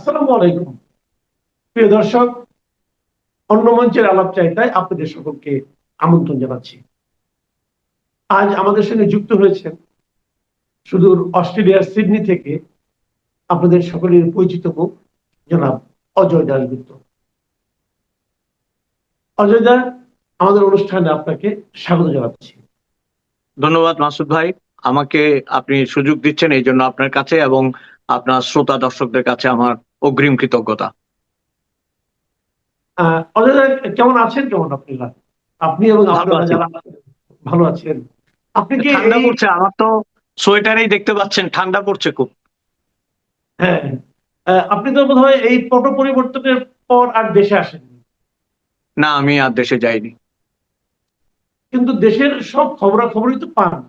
আসসালামু আলাইকুম। প্রিয় দর্শক, অন্য মঞ্চের আলাপ চাইতায় আপনাদের সকলকে আমন্ত্রণ জানাচ্ছি। আজ আমাদের সঙ্গে যুক্ত হয়েছেন সুদূর অস্ট্রেলিয়ার সিডনি থেকে আপনাদের সকলের পরিচিত মুখ, জনাব অজয় দাসগুপ্ত অজয় দা, আমাদের অনুষ্ঠানে আপনাকে স্বাগত জানাচ্ছি। ধন্যবাদ মাসুদ ভাই। আমাকে আপনি সুযোগ দিচ্ছেন এই জন্য আপনার কাছে এবং আপনার শ্রোতা দর্শকদের কাছে আমার অগ্রিম কৃতজ্ঞতা। কেমন আছেন? কেমন আপনি? আপনি এবং ভালো আপনারা আছেন আপনি কি ঠান্ডা পড়ছে আমার তো সোয়েটারেই দেখতে পাচ্ছেন ঠান্ডা পড়ছে খুব। হ্যাঁ আহ, আপনি তো বোধ হয় এই পট পরিবর্তনের পর আর দেশে আসেননি। না আমি আর দেশে যাইনি। কিন্তু দেশের সব খবরাখবরই তো পান।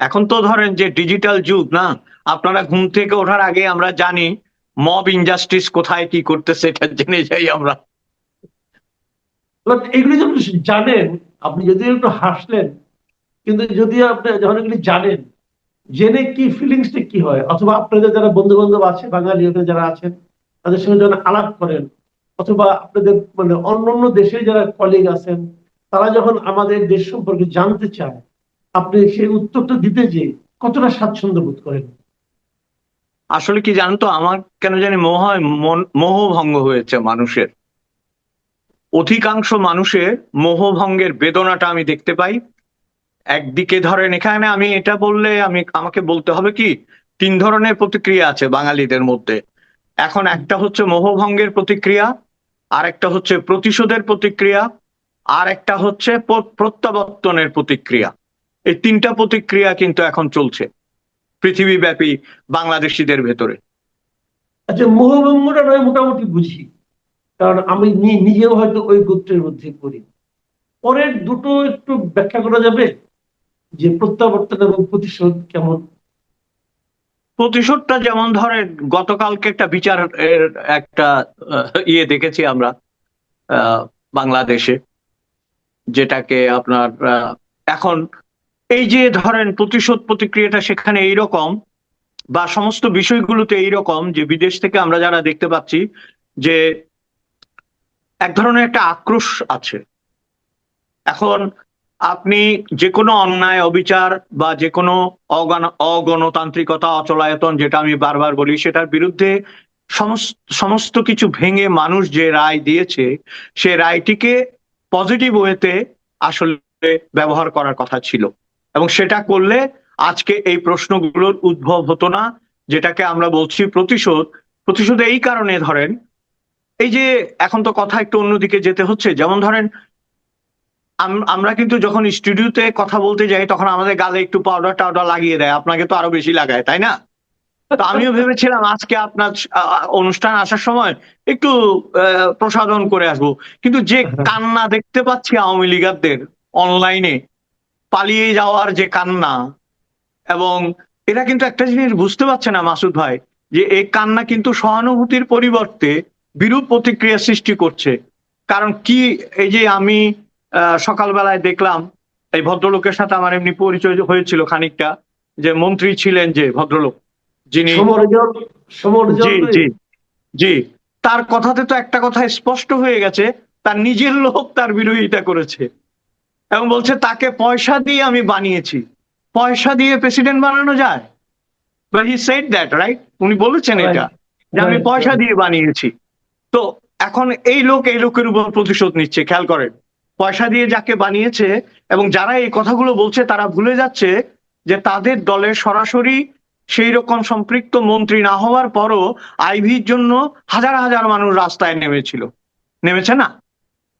এখন তো ধরেন যে ডিজিটাল যুগ না? আপনারা ঘুম থেকে ওঠার আগে আমরা জানি মব ইনজাস্টিস কোথায়, কি করতেছে, এটা জেনে যাই আমরা। এগুলি যখন জানেন, আপনি যদি একটু হাসলেন, কিন্তু যদি আপনি যখন এগুলি জানেন, জেনে কি ফিলিংসটা কি হয়? অথবা আপনাদের যারা বন্ধু বান্ধব আছে বাঙালি যারা আছেন, তাদের সঙ্গে যখন আলাপ করেন, অথবা আপনাদের মানে অন্য অন্য দেশের যারা কলিগ আছেন, তারা যখন আমাদের দেশ সম্পর্কে জানতে চায়, আপনি সেই উত্তরটা দিতে যে কতটা স্বাচ্ছন্দ্য বোধ করেন? আসলে কি জানেন তো, আমার কেন জানি মোহ মন- মোহভঙ্গ হয়েছে মানুষের। অধিকাংশ মানুষের মোহভঙ্গের বেদনাটা আমি দেখতে পাই। একদিকে ধরেন, এখানে আমি এটা বললে আমি, আমাকে বলতে হবে কি, তিন ধরনের প্রতিক্রিয়া আছে বাঙালিদের মধ্যে। এখন একটা হচ্ছে মোহভঙ্গের প্রতিক্রিয়া আর একটা হচ্ছে প্রতিশোধের প্রতিক্রিয়া আর একটা হচ্ছে প্রত্যাবর্তনের প্রতিক্রিয়া। এই তিনটা প্রতিক্রিয়া কিন্তু এখন চলছে। পৃথিবীব্যাপী বাংলাদেশিদের ভেতরে। আচ্ছা মোহভঙ্গটা নয় মোটামুটি বুঝি। কারণ আমি নিজেও হয়তো ওই গোত্রের মধ্যে করি পরের দুটো একটু ব্যাখ্যা করা যাবে যে প্রত্যাবর্তন এবং প্রতিশোধ কেমন? প্রতিশোধটা যেমন ধরেন গতকালকে একটা বিচার এর একটা ইয়ে দেখেছি আমরা আহ, বাংলাদেশে। যেটাকে আপনার আহ, এখন এই যে ধরেন প্রতিশোধ প্রতিক্রিয়াটা সেখানে এইরকম বা সমস্ত বিষয়গুলোতে এইরকম যে বিদেশ থেকে আমরা যারা দেখতে পাচ্ছি যে এক ধরনের একটা আক্রোশ আছে। এখন আপনি যে কোনো অন্যায়, অবিচার বা যে কোনো অগণ- অগণতান্ত্রিকতা, অচলায়তন যেটা আমি বারবার বলি, সেটার বিরুদ্ধে সমস্ত কিছু ভেঙে মানুষ যে রায় দিয়েছে, সে রায়টিকে পজিটিভ ওয়েতে আসলে ব্যবহার করার কথা ছিল। এবং সেটা করলে আজকে এই প্রশ্নগুলোর উদ্ভব হতো না যেটাকে আমরা বলছি প্রতিশোধ। প্রতিশোধ এই কারণে ধরেন এই যে এখন তো কথা একটু অন্যদিকে যেতে হচ্ছে যেমন ধরেন আম- আমরা কিন্তু যখন স্টুডিওতে কথা বলতে যাই তখন আমাদের গালে একটু পাউডার টাউডার লাগিয়ে দেয় আপনাকে তো আরও বেশি লাগায় তাই না? তো আমিও ভেবেছিলাম আজকে আপনার অনুষ্ঠান আসার সময় একটু আহ, প্রসাধন করে আসব। কিন্তু যে কান্না দেখতে পাচ্ছি আওয়ামী লীগারদের অনলাইনে পালিয়ে যাওয়ার যে কান্না এবং এরা কিন্তু একটা জিনিস বুঝতে পারছে না মাসুদ ভাই যে এই কান্না কিন্তু সহানুভূতির পরিবর্তে বিরূপ প্রতিক্রিয়া সৃষ্টি করছে। কারণ কি এই যে আমি সকালবেলায় দেখলাম এই ভদ্রলোকের সাথে আমার এমনি পরিচয় হয়েছিল খানিকটা যে মন্ত্রী ছিলেন যে ভদ্রলোক যিনি জি জি জি। তার কথাতে তো একটা কথা স্পষ্ট হয়ে গেছে তার নিজের লোক তার বিরোধিতা করেছে। এবং বলছে তাকে পয়সা দিয়ে আমি বানিয়েছি। পয়সা দিয়ে প্রেসিডেন্ট বানানো যায়? But he said that right উনি বলেছেন এটা যে আমি পয়সা দিয়ে বানিয়েছি। তো এখন এই লোক এই লোকের উপর প্রতিশোধ নিচ্ছে খেয়াল করেন। পয়সা দিয়ে যাকে বানিয়েছে এবং যারা এই কথাগুলো বলছে তারা ভুলে যাচ্ছে যে তাদের দলের সরাসরি সেই রকম সম্পৃক্ত মন্ত্রী না হওয়ার পরও আইভির জন্য হাজার হাজার মানুষ রাস্তায় নেমেছিল। নেমেছে না?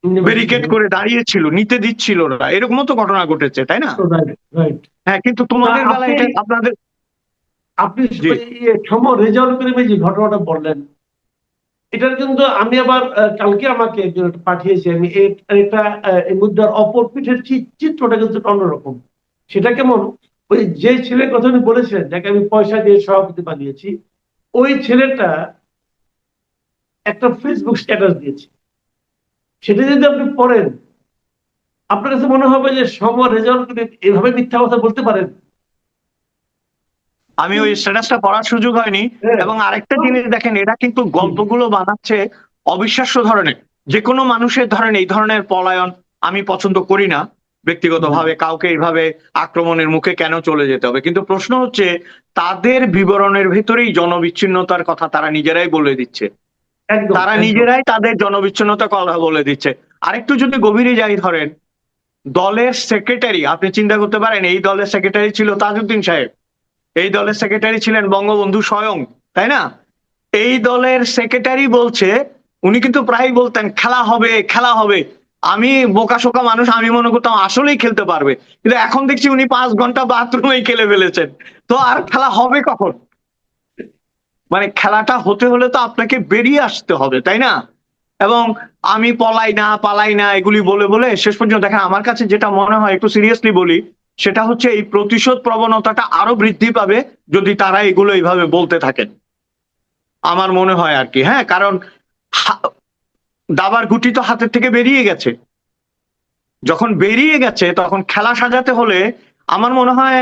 ব্যারিকেড করে দাঁড়িয়েছিল নিতে দিচ্ছিল না। এরকমও তো ঘটনা ঘটেছে তাই না? হ্যাঁ কিন্তু তোমাদের এটা আপনাদের আপনি সম যে ঘটনাটা বললেন এটার কিন্তু আমি আবার কালকে আমাকে একজন একটা আমি এটা এই মুদ্রার অপর পিঠের চিত্রটা কিন্তু অন্যরকম। সেটা কেমন? ওই যে ছেলের কথা উনি বলেছিলেন যাকে আমি পয়সা দিয়ে সভাপতি বানিয়েছি ওই ছেলেটা একটা ফেসবুক স্ট্যাটাস দিয়েছে। সেটা যদি আপনি পড়েন আপনার কাছে মনে হবে যে সম রেজাল্ট এভাবে মিথ্যা কথা বলতে পারেন। আমি ওই স্ট্যাটাসটা পড়ার সুযোগ হয়নি। হ্যাঁ। এবং আরেকটা জিনিস দেখেন এরা কিন্তু গল্পগুলো বানাচ্ছে অবিশ্বাস্য ধরনের। যে কোনো মানুষের ধরেন এই ধরনের পলায়ন আমি পছন্দ করি না। ব্যক্তিগতভাবে কাউকে এইভাবে আক্রমণের মুখে কেন চলে যেতে হবে? কিন্তু প্রশ্ন হচ্ছে তাদের বিবরণের ভেতরেই জনবিচ্ছিন্নতার কথা তারা নিজেরাই বলে দিচ্ছে। তারা নিজেরাই তাদের জনবিচ্ছিন্নতা কথা বলে দিচ্ছে। আরেকটু যদি গভীরে যাই ধরেন দলের সেক্রেটারি আপনি চিন্তা করতে পারেন এই দলের সেক্রেটারি ছিল তাজউদ্দিন সাহেব। এই দলের সেক্রেটারি ছিলেন বঙ্গবন্ধু স্বয়ং তাই না? এই দলের সেক্রেটারি বলছে উনি কিন্তু প্রায় বলতেন খেলা হবে খেলা হবে। আমি বোকা শোকা মানুষ আমি মনে করতাম আসলেই খেলতে পারবে। কিন্তু এখন দেখছি উনি পাঁচ ঘণ্টা বাথরুমেই খেলে ফেলেছেন। তো আর খেলা হবে কখন? মানে খেলাটা হতে হলে তো আপনাকে বেরিয়ে আসতে হবে, তাই না? এবং আমি পলাই না, পালাই না, এগুলি বলে বলে শেষ পর্যন্ত দেখেন, আমার কাছে যেটা মনে হয় একটু সিরিয়াসলি বলি, সেটা হচ্ছে এই প্রতিশোধ প্রবণতাটা আরও বৃদ্ধি পাবে যদি তারা এগুলো এইভাবে বলতে থাকেন। আমার মনে হয় আর কি হ্যাঁ কারণ দাবার গুটি তো হাতের থেকে বেরিয়ে গেছে। যখন বেরিয়ে গেছে, তখন খেলা সাজাতে হলে আমার মনে হয়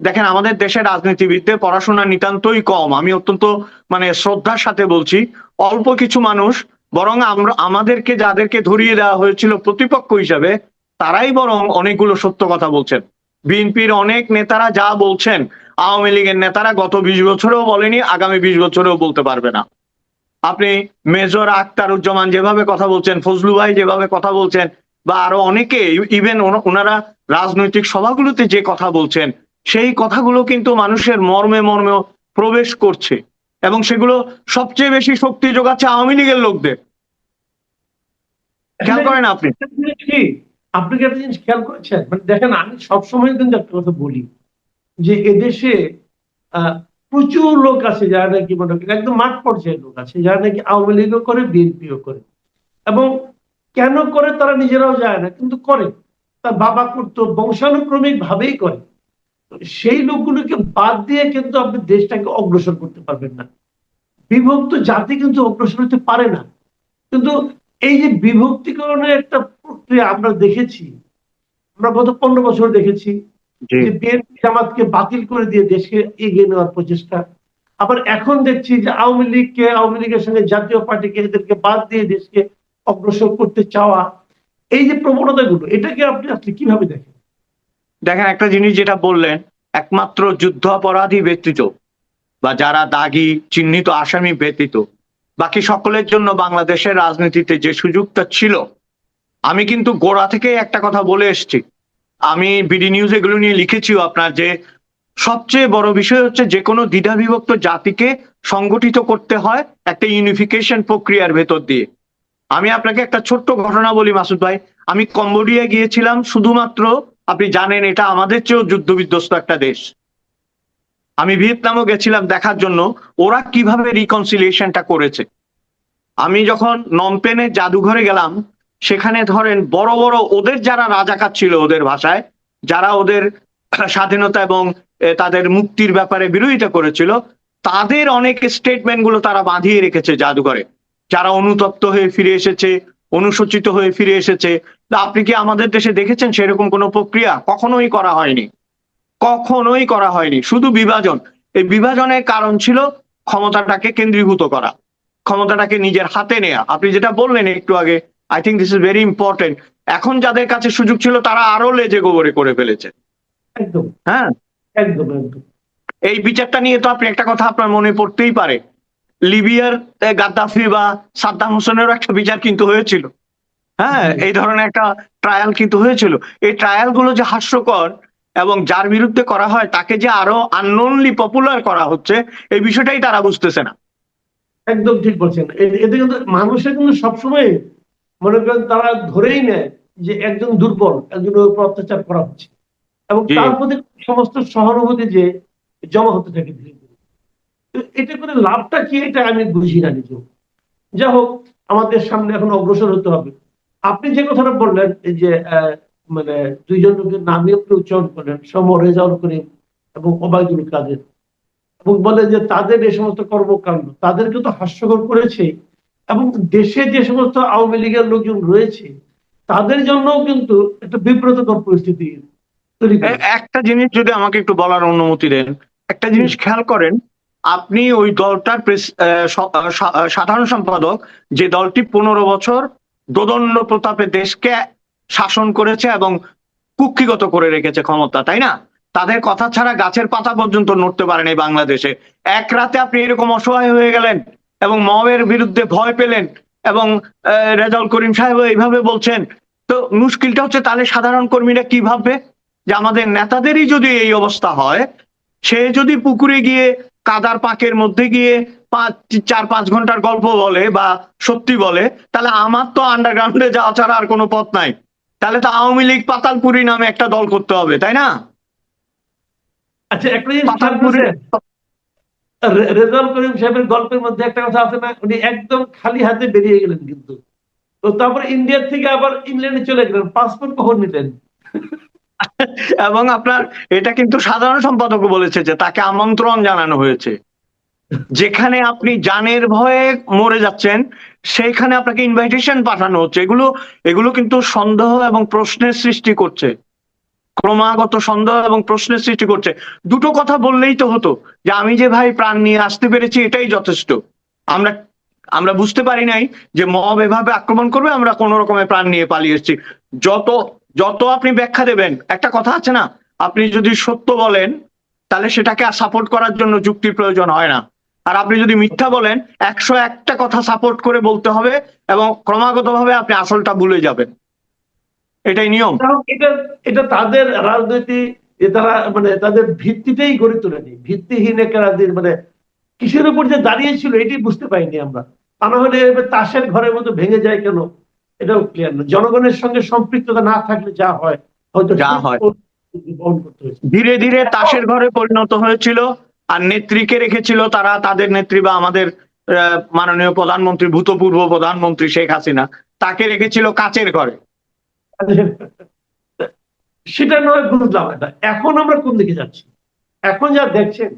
দেখেন, আমাদের দেশের রাজনীতিবিদদের পড়াশোনা নিতান্তই কম। আমি অত্যন্ত মানে শ্রদ্ধার সাথে বলছি, অল্প কিছু মানুষ, বরং আমরা, আমাদেরকে যাদেরকে ধরিয়ে দেওয়া হয়েছিল প্রতিপক্ষ হিসাবে, তারাই বরং অনেকগুলো সত্য কথা বলছেন। বিএনপির অনেক নেতারা যা বলছেন, আওয়ামী লীগের নেতারা গত বিশ বছরেও বলেনি, আগামী বিশ বছরেও বলতে পারবে না। আপনি মেজর আক্তারুজ্জামান যেভাবে কথা বলছেন, ফজলু ভাই যেভাবে কথা বলছেন, বা আরও অনেকে, ইভেন ওনারা রাজনৈতিক সভাগুলোতে যে কথা বলছেন সেই কথাগুলো কিন্তু মানুষের মর্মে মর্মে প্রবেশ করছে। এবং সেগুলো সবচেয়ে বেশি শক্তি যোগাচ্ছে আওয়ামী লীগের লোকদের। খেয়াল করেন আপনি? কি? আপনি কি একটা জিনিস খেয়াল করেছেন? মানে দেখেন আমি সবসময় কিন্তু একটা কথা বলি যে এদেশে আহ, প্রচুর লোক আছে যারা নাকি মনে করেন একদম মাঠ পর্যায়ের লোক আছে যারা নাকি আওয়ামী লীগও করে বিএনপিও করে। এবং কেন করে তারা নিজেরাও যায় না কিন্তু করে। তার বাবা করতো বংশানুক্রমিক ভাবেই করে। সেই লোকগুলোকে বাদ দিয়ে কিন্তু আপনি দেশটাকে অগ্রসর করতে পারবেন না। বিভক্ত জাতি কিন্তু অগ্রসর হতে পারে না। কিন্তু এই যে বিভক্তিকরণের একটা প্রক্রিয়া আমরা দেখেছি আমরা গত পনেরো বছর দেখেছি যে বিএনপি জামাতকে বাতিল করে দিয়ে দেশকে এগিয়ে নেওয়ার প্রচেষ্টা। আবার এখন দেখছি যে আওয়ামী লীগকে আওয়ামী লীগের সঙ্গে জাতীয় পার্টিকে এদেরকে বাদ দিয়ে দেশকে অগ্রসর করতে চাওয়া এই যে প্রবণতাগুলো এটাকে আপনি আসলে কীভাবে দেখেন? দেখেন একটা জিনিস যেটা বললেন, একমাত্র যুদ্ধ অপরাধী ব্যতীত বা যারা দাগি, চিহ্নিত আসামি ব্যতীত, বাকি সকলের জন্য বাংলাদেশের রাজনীতিতে যে সুযোগটা ছিল, আমি কিন্তু গোড়া থেকে একটা কথা বলে এসেছি। আমি বিডি নিউজ এগুলো নিয়ে লিখেছিও আপনার যে, সবচেয়ে বড় বিষয় হচ্ছে যে কোনো দ্বিধাবিভক্ত জাতিকে সংগঠিত করতে হয় একটা ইউনিফিকেশন প্রক্রিয়ার ভেতর দিয়ে। আমি আপনাকে একটা ছোট্ট ঘটনা বলি মাসুদ ভাই। আমি কম্বোডিয়া গিয়েছিলাম শুধুমাত্র আপনি জানেন এটা আমাদের চেয়েও যুদ্ধ বিধ্বস্ত একটা দেশ। আমি ভিয়েতনামও গেছিলাম দেখার জন্য, ওরা কীভাবে রিকনসিলিয়েশনটা করেছে। আমি যখন নমপেনে জাদুঘরে গেলাম, সেখানে ধরেন বড় বড় ওদের যারা রাজাকার ছিল ওদের ভাষায়, যারা ওদের স্বাধীনতা এবং তাদের মুক্তির ব্যাপারে বিরোধিতা করেছিল, তাদের অনেক স্টেটমেন্টগুলো তারা বাঁধিয়ে রেখেছে জাদুঘরে। যারা অনুতপ্ত হয়ে ফিরে এসেছে অনুসূচিত হয়ে ফিরে এসেছে তা আপনি কি আমাদের দেশে দেখেছেন সেরকম কোনো প্রক্রিয়া? কখনোই করা হয়নি। কখনোই করা হয়নি। শুধু বিভাজন। এই বিভাজনের কারণ ছিল ক্ষমতাটাকে কেন্দ্রীভূত করা। ক্ষমতাটাকে নিজের হাতে নেয়া। আপনি যেটা বললেন একটু আগে I think this is very important এখন যাদের কাছে সুযোগ ছিল তারা আরও লেজে গোবরে করে ফেলেছে। একদম। হ্যাঁ? একদম একদম। এই বিচারটা নিয়ে তো আপনি একটা কথা আপনার মনে পড়তেই পারে। লিবিয়ার গাদ্দাফি বা সাদ্দাম হোসেনেরও একটা বিচার কিন্তু হয়েছিল। হ্যাঁ এই ধরনের একটা ট্রায়াল কিন্তু হয়েছিল। এই ট্রায়ালগুলো যে হাস্যকর এবং যার বিরুদ্ধে করা হয় তাকে যে আরও আননোনলি পপুলার করা হচ্ছে এই বিষয়টাই তারা বুঝতেছে না। একদম ঠিক বলছেন। এতে কিন্তু মানুষের কিন্তু সবসময় মনে করেন তারা ধরেই নেয় যে একজন দুর্বল একজনের উপর অত্যাচার করা হচ্ছে। এবং। তার প্রতি সমস্ত সহানুভূতি যে জমা হতে থাকে ধীরে ধীরে। তো এটা করে লাভটা কি এটা আমি বুঝি না নিজেও। যা হোক আমাদের সামনে এখন অগ্রসর হতে হবে। আপনি যে কথাটা বললেন এই যে মানে দুইজন লোকের নামে আপনি উচ্চারণ করলেন সম রেজাউল করিম এবং ওবায়দুল কাদের। এবং বলে যে তাদের এই সমস্ত কর্মকাণ্ড তাদেরকে তো হাস্যকর করেছে এবং দেশে যে সমস্ত আওয়ামী লীগের লোকজন রয়েছে তাদের জন্যও কিন্তু একটা বিব্রতকর পরিস্থিতি একটা জিনিস যদি আমাকে একটু বলার অনুমতি দেন একটা জিনিস খেয়াল করেন আপনি ওই দলটার সাধারণ সম্পাদক যে দলটি পনেরো বছর দোদণ্ড প্রতাপে দেশকে শাসন করেছে এবং কুক্ষিগত করে রেখেছে ক্ষমতা, তাই না? তাদের কথা ছাড়া গাছের পাতা পর্যন্ত নড়তে পারেন বাংলাদেশে। এক রাতে আপনি এরকম অসহায় হয়ে গেলেন এবং মবের বিরুদ্ধে ভয় পেলেন এবং রেজাউল করিম সাহেব এইভাবে বলছেন, তো মুশকিলটা হচ্ছে তাহলে সাধারণ কর্মীরা কি ভাববে? যে আমাদের নেতাদেরই যদি এই অবস্থা হয়, সে যদি পুকুরে গিয়ে কাদার পাকের মধ্যে গিয়ে পাঁচ চার পাঁচ ঘণ্টার গল্প বলে বা সত্যি বলে তাহলে আমার তো আন্ডারগ্রাউন্ডে যাওয়া ছাড়া আর কোনো পথ নাই। তাহলে তো আওয়ামী লীগ পাতালপুরি নামে একটা দল করতে হবে তাই না? আচ্ছা একটা পাতালপুরি করছেন? করিম সাহেবের গল্পের মধ্যে একটা কথা আছে না উনি একদম খালি হাতে বেরিয়ে গেলেন কিন্তু। তো তারপর ইন্ডিয়া থেকে আবার ইংল্যান্ডে চলে গেলেন পাসপোর্ট কখন নিলেন? এবং আপনার এটা কিন্তু সাধারণ সম্পাদক বলেছে যে তাকে আমন্ত্রণ জানানো হয়েছে। যেখানে আপনি জানের ভয়ে মরে যাচ্ছেন, সেইখানে আপনাকে ইনভাইটেশন পাঠানো হচ্ছে। এগুলো এগুলো কিন্তু সন্দেহ এবং প্রশ্নের সৃষ্টি করছে। ক্রমাগত সন্দেহ এবং প্রশ্নের সৃষ্টি করছে। দুটো কথা বললেই তো হতো যে আমি যে ভাই প্রাণ নিয়ে আসতে পেরেছি, এটাই যথেষ্ট। আমরা আমরা বুঝতে পারি নাই যে মব এভাবে আক্রমণ করবে, আমরা কোনো রকমের প্রাণ নিয়ে পালিয়ে এসেছি। যত যত আপনি ব্যাখ্যা দেবেন, একটা কথা আছে না? আপনি যদি সত্য বলেন, তাহলে সেটাকে সাপোর্ট করার জন্য যুক্তির প্রয়োজন হয় না। আর আপনি যদি মিথ্যা বলেন একশো একটা কথা সাপোর্ট করে বলতে হবে এবং ক্রমাগত ভাবে আপনি আসলটা ভুলে যাবেন। এটাই নিয়ম। এটা এটা তাদের রাজনীতি যে তারা মানে তাদের ভিত্তিটাই গড়ে তোলেনি ভিত্তিহীন একটা রাজনীতি মানে কিসের উপর যে দাঁড়িয়েছিল এটি বুঝতে পাইনি আমরা। তা না হলে তাসের ঘরের মতো ভেঙে যায় কেন? এটাও ক্লিয়ার না। জনগণের সঙ্গে সম্পৃক্ততা না থাকলে যা হয় হয়তো যা হয়। ধীরে ধীরে তাসের ঘরে পরিণত হয়েছিল। আর নেত্রীকে রেখেছিল তারা তাদের নেত্রী বা আমাদের মাননীয় প্রধানমন্ত্রী ভূতপূর্ব প্রধানমন্ত্রী শেখ হাসিনা তাকে রেখেছিল কাচের ঘরে। সেটা নয় বুঝলাম এটা এখন আমরা কোন দিকে যাচ্ছি? এখন যা দেখছেন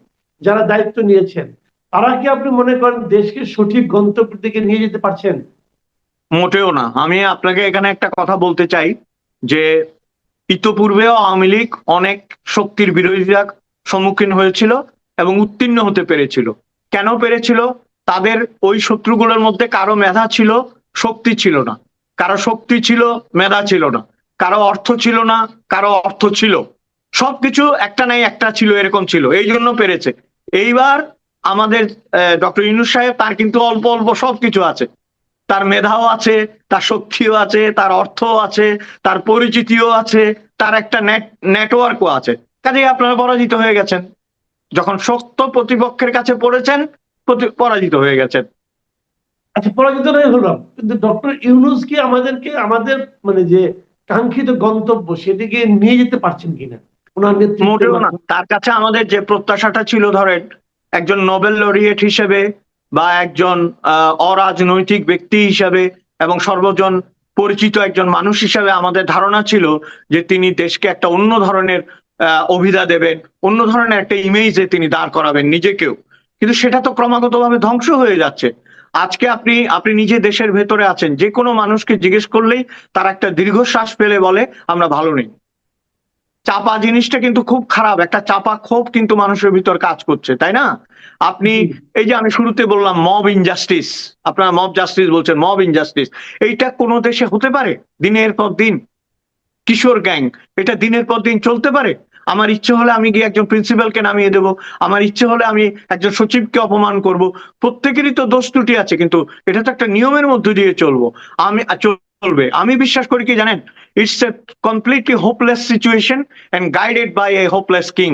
যারা দায়িত্ব নিয়েছেন তারা কি আপনি মনে করেন দেশকে সঠিক গন্তব্যের দিকে নিয়ে যেতে পারছেন? মোটেও না। আমি আপনাকে এখানে একটা কথা বলতে চাই যে ইতোপূর্বেও আওয়ামী লীগ অনেক শক্তির বিরোধিতার সম্মুখীন হয়েছিল। এবং উত্তীর্ণ হতে পেরেছিল। কেন পেরেছিল? তাদের ওই শত্রুগুলোর মধ্যে কারও মেধা ছিল, শক্তি ছিল না। কারও শক্তি ছিল, মেধা ছিল না। কারও অর্থ ছিল না, কারও অর্থ ছিল। সবকিছু একটা নাই একটা ছিল, এরকম ছিল। এই জন্য পেরেছে। এইবার আমাদের ডক্টর ইনুস সাহেব, তার কিন্তু অল্প অল্প সবকিছু আছে। তার মেধাও আছে, তার শক্তিও আছে, তার অর্থও আছে, তার পরিচিতিও আছে, তার একটা নেট নেটওয়ার্কও আছে। কাজেই আপনারা পরাজিত হয়ে গেছেন। যখন শক্ত প্রতিপক্ষের কাছে পড়েছেন পরাজিত হয়ে গেছেন। আচ্ছা পরাজিত নয় হলাম। কিন্তু ডক্টর ইউনুস কি আমাদেরকে আমাদের মানে যে কাঙ্ক্ষিত গন্তব্য সেদিকে নিয়ে যেতে পারছেন কিনা? ওনার মোটেও না। তার কাছে আমাদের যে প্রত্যাশাটা ছিল ধরেন একজন নোবেল লরিয়েট হিসেবে বা একজন অরাজনৈতিক ব্যক্তি হিসেবে এবং সর্বজন পরিচিত একজন মানুষ হিসেবে আমাদের ধারণা ছিল যে তিনি দেশকে একটা অন্য ধরনের অভিধা দেবেন। অন্য ধরনের একটা ইমেজে তিনি দাঁড় করাবেন নিজেকেও। কিন্তু সেটা তো ক্রমাগতভাবে ধ্বংস হয়ে যাচ্ছে। আজকে আপনি আপনি নিজে দেশের ভেতরে আছেন। যে কোনো মানুষকে জিজ্ঞেস করলেই তার একটা দীর্ঘশ্বাস পেলে বলে আমরা ভালো নেই। চাপা জিনিসটা কিন্তু খুব খারাপ। একটা চাপা ক্ষোভ কিন্তু মানুষের ভিতর কাজ করছে তাই না? আপনি এই যে আমি শুরুতে বললাম মব ইনজাস্টিস আপনারা মব জাস্টিস বলছেন মব ইনজাস্টিস এইটা কোনো দেশে হতে পারে? দিনের পর দিন। কিশোর গ্যাং। এটা দিনের পর দিন চলতে পারে? আমার ইচ্ছে হলে আমি গিয়ে একজন প্রিন্সিপালকে নামিয়ে দেব। আমার ইচ্ছে হলে আমি একজন সচিবকে অপমান করব। প্রত্যেকেরই তো দোষ ত্রুটি আছে, কিন্তু এটা তো একটা নিয়মের মধ্যে দিয়ে চলবো। আমি চলবে। আমি বিশ্বাস করি কি জানেন? It's a completely hopeless situation and guided by a hopeless king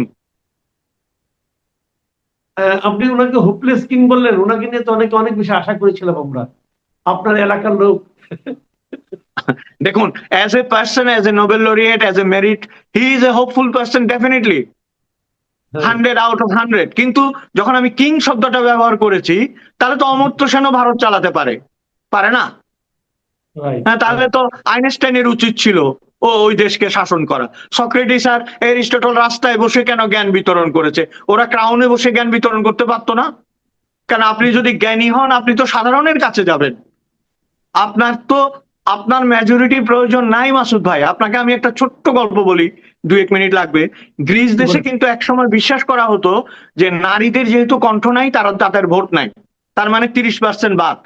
আপনি ওনাকে হোপলেস কিং বললেন। ওনাকে নিয়ে তো অনেকে, অনেক বেশি আশা করেছিলাম আমরা। আপনার এলাকার লোক। দেখুন as a person as a Nobel laureate as a merit he is a hopeful person definitely hundred out of hundred কিন্তু যখন আমি কিং শব্দটা ব্যবহার করেছি তাহলে তো অমর্ত্য সেনও ভারত চালাতে পারে। পারে না? হ্যাঁ তাহলে তো আইনস্টাইনের উচিত ছিল ও ওই দেশকে শাসন করা। সক্রেটিস আর এরিস্টটল রাস্তায় বসে কেন জ্ঞান বিতরণ করেছে? ওরা ক্রাউনে বসে জ্ঞান বিতরণ করতে পারতো না। কেন আপনি যদি জ্ঞানী হন আপনি তো সাধারণের কাছে যাবেন। আপনার তো আপনার মেজরিটি প্রয়োজন নাই মাসুদ ভাই। আপনাকে আমি একটা ছোট্ট গল্প বলি দু এক মিনিট লাগবে। গ্রিস দেশে। কিন্তু একসময় বিশ্বাস করা হতো যে নারীদের যেহেতু কণ্ঠ নাই তারা তাদের ভোট নাই। তার মানে তিরিশ পার্সেন্ট বাদ।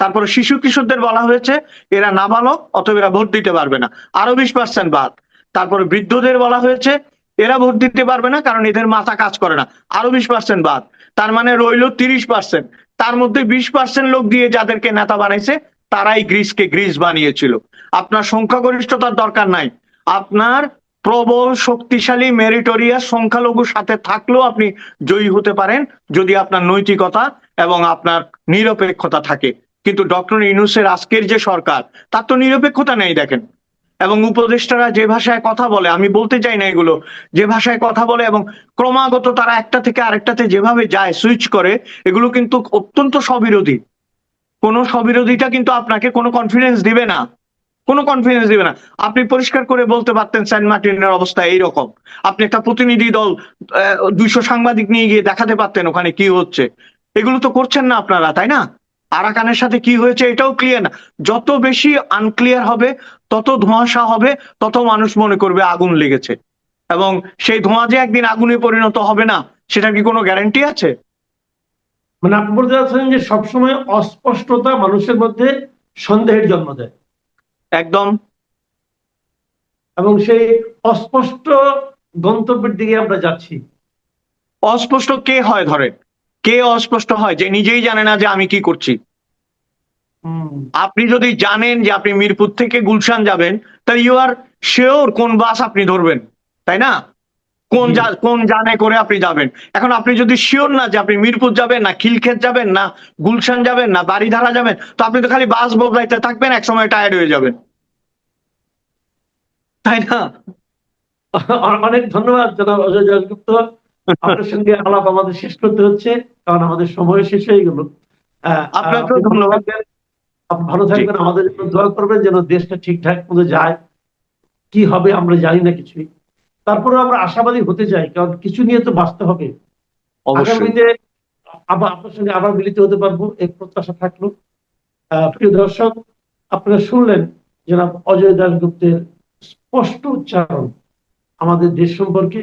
তারপরে শিশু কিশোরদের বলা হয়েছে এরা নাবালক অথবা এরা ভোট দিতে পারবে না। আরও বিশ পার্সেন্ট বাদ। তারপরে বৃদ্ধদের বলা হয়েছে এরা ভোট দিতে পারবে না কারণ এদের মাথা কাজ করে না। আরও বিশ পার্সেন্ট বাদ। তার মানে রইল তিরিশ পার্সেন্ট তার মধ্যে বিশ পার্সেন্ট লোক দিয়ে যাদেরকে নেতা বানাইছে তারাই গ্রিসকে গ্রিস বানিয়েছিল। আপনার সংখ্যাগরিষ্ঠতার দরকার নাই। আপনার প্রবল, শক্তিশালী মেরিটোরিয়াস সংখ্যালঘুর সাথে থাকলেও আপনি জয়ী হতে পারেন যদি আপনার নৈতিকতা এবং আপনার নিরপেক্ষতা থাকে। কিন্তু ডক্টর ইউনুসের আজকের যে সরকার, তার তো নিরপেক্ষতা নেই দেখেন। এবং উপদেষ্টারা যে ভাষায় কথা বলে, আমি বলতে চাই না এগুলো, যে ভাষায় কথা বলে এবং ক্রমাগত তারা একটা থেকে আরেকটাতে যেভাবে যায় সুইচ করে, এগুলো কিন্তু অত্যন্ত স্ববিরোধী। কোনো স্ববিরোধীটা কিন্তু আপনাকে কোনো কনফিডেন্স দিবে না। কোনো কনফিডেন্স দিবে না। আপনি পরিষ্কার করে বলতে পারতেন সেন্ট মার্টিনের অবস্থা এইরকম। আপনি একটা প্রতিনিধি দল দুইশো সাংবাদিক নিয়ে গিয়ে দেখাতে পারতেন ওখানে কি হচ্ছে। এগুলো তো করছেন না আপনারা, তাই না? আরাকানের সাথে কি হয়েছে এটাও ক্লিয়ার না। যত বেশি আনক্লিয়ার হবে, তত ধোঁয়াশা হবে, তত মানুষ মনে করবে আগুন লেগেছে। এবং সেই ধোঁয়া যে একদিন আগুনে পরিণত হবে না, সেটা কি কোনো গ্যারান্টি আছে? মানে আপনি বলতে চাচ্ছেন যে সবসময় অস্পষ্টতা মানুষের মধ্যে সন্দেহের জন্ম দেয়। একদম। এবং সেই অস্পষ্ট গন্তব্যের দিকে আমরা যাচ্ছি। অস্পষ্ট কে হয় ধরে কে অস্পষ্ট হয়? যে নিজেই জানে না যে আমি কি করছি। হুম, আপনি যদি জানেন যে আপনি মিরপুর থেকে গুলশান যাবেন তাহলে ইউ আর শিওর কোন বাস আপনি ধরবেন। তাই না? কোন যা- কোন জানে করে আপনি যাবেন। এখন আপনি যদি শিওর না যে আপনি মিরপুর যাবেন না খিলক্ষেত যাবেন না গুলশান যাবেন না বাড়িধারা যাবেন তো আপনি তো খালি বাস বদলাইতে থাকবেন এক সময় টায়ার্ড হয়ে যাবেন। তাই না? অনেক ধন্যবাদ জনাব অজয় দাসগুপ্ত আপনার সঙ্গে আলাপ আমাদের শেষ করতে হচ্ছে কারণ আমাদের সময় শেষ হয়ে গেল। আপনাকেও ধন্যবাদ। ভালো থাকবেন আমাদের জন্য দোয়া করবেন যেন দেশটা ঠিকঠাক মতো যায়। কি হবে আমরা জানি না কিছুই। তারপরে আমরা আশাবাদী হতে চাই কারণ কিছু নিয়ে তো বাঁচতে হবে। আগামীতে আবার আপনার সঙ্গে আবার মিলিত হতে পারব এই প্রত্যাশা থাকল। প্রিয় দর্শক আপনারা শুনলেন জনাব অজয় দাসগুপ্তের স্পষ্ট উচ্চারণ আমাদের দেশ সম্পর্কে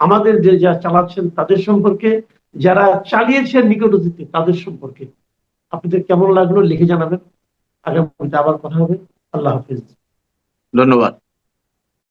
আমাদের যে যা চালাচ্ছেন তাদের সম্পর্কে যারা চালিয়েছেন নিকট অতীতে তাদের সম্পর্কে। আপনাদের কেমন লাগল লিখে জানাবেন। আগামীতে আবার কথা হবে। আল্লাহ হাফিজ। ধন্যবাদ।